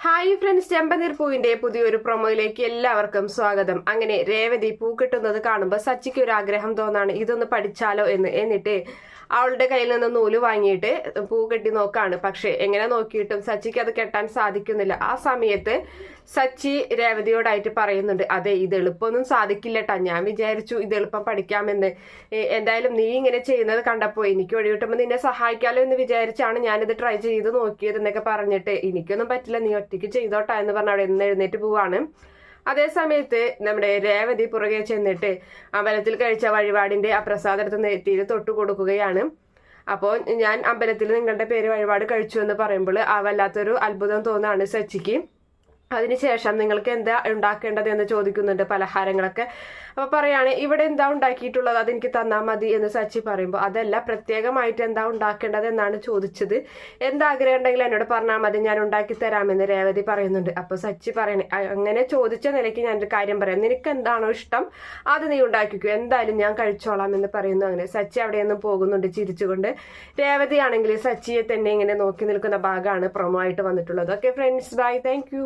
Hi friends ചെമ്പനീർ പൂവിന്റെ പുതിയൊരു പ്രൊമോയിലേക്ക് എല്ലാവർക്കും സ്വാഗതം. അങ്ങനെ രേവതി പൂ കിട്ടുന്നത് കാണുമ്പോൾ സച്ചിക്ക് ഒരു ആഗ്രഹം തോന്നാണ് ഇതൊന്ന് പഠിച്ചാലോ എന്ന്. എന്നിട്ട് അവളുടെ കയ്യിൽ നിന്ന് നൂൽ വാങ്ങിയിട്ട് പൂ കെട്ടി നോക്കാണ്. പക്ഷെ എങ്ങനെ നോക്കിയിട്ടും സച്ചിക്ക് അത് കെട്ടാൻ സാധിക്കുന്നില്ല. ആ സമയത്ത് സച്ചി രേവതിയോടായിട്ട് പറയുന്നുണ്ട് അതെ ഇത് എളുപ്പമൊന്നും സാധിക്കില്ലട്ടാ. ഞാൻ വിചാരിച്ചു ഇത് എളുപ്പം പഠിക്കാമെന്ന്. എന്തായാലും നീ ഇങ്ങനെ ചെയ്യുന്നത് കണ്ടപ്പോൾ എനിക്ക് ഒഴിവിട്ടുമ്പോൾ നിന്നെ സഹായിക്കാലോ എന്ന് വിചാരിച്ചാണ് ഞാനിത് ട്രൈ ചെയ്ത് നോക്കിയത് എന്നൊക്കെ പറഞ്ഞിട്ട് എനിക്കൊന്നും പറ്റില്ല നീ ഒറ്റയ്ക്ക് ചെയ്തോട്ടാ എന്ന് പറഞ്ഞ അവിടെ നിന്ന് എഴുന്നേറ്റ് പോവാണ്. അതേ സമയത്ത് നമ്മുടെ രേവതി പുറകെ ചെന്നിട്ട് അമ്പലത്തിൽ കഴിച്ച വഴിപാടിന്റെ പ്രസാദത്തെ നെറ്റിയിൽ തൊട്ട് കൊടുക്കുകയാണ്. അപ്പോൾ ഞാൻ അമ്പലത്തിൽ നിങ്ങളുടെ പേര് വഴിപാട് കഴിച്ചു എന്ന് പറയുമ്പോൾ ആ വല്ലാത്തൊരു അത്ഭുതം തോന്നാണ് സച്ചിക്ക്. അതിനുശേഷം നിങ്ങൾക്ക് എന്താ ഉണ്ടാക്കേണ്ടത് എന്ന് ചോദിക്കുന്നുണ്ട് പലഹാരങ്ങളൊക്കെ. അപ്പൊ പറയാണ് ഇവിടെ എന്താ ഉണ്ടാക്കിയിട്ടുള്ളത്? അതെനിക്ക് തന്നാൽ മതി എന്ന് സച്ചി പറയുമ്പോൾ അതല്ല പ്രത്യേകമായിട്ട് എന്താ ഉണ്ടാക്കേണ്ടത് എന്നാണ് ചോദിച്ചത്. എന്താഗ്രഹം ഉണ്ടെങ്കിൽ എന്നോട് പറഞ്ഞാൽ മതി ഞാൻ ഉണ്ടാക്കി തരാമെന്ന് രേവതി പറയുന്നുണ്ട്. അപ്പൊ സച്ചി പറയണേ അങ്ങനെ ചോദിച്ച നിലയ്ക്ക് ഞാൻ ഒരു കാര്യം പറയാം. നിനക്ക് എന്താണോ ഇഷ്ടം അത് നീ ഉണ്ടാക്കിക്കൂ. എന്തായാലും ഞാൻ കഴിച്ചോളാം എന്ന് പറയുന്നു അങ്ങനെ. സച്ചി അവിടെ നിന്നും പോകുന്നുണ്ട് ചിരിച്ചുകൊണ്ട്. രേവതി ആണെങ്കിൽ സച്ചിയെ തന്നെ ഇങ്ങനെ നോക്കി നിൽക്കുന്ന ഭാഗമാണ് പ്രൊമോ ആയിട്ട് വന്നിട്ടുള്ളത്. Okay friends bye thank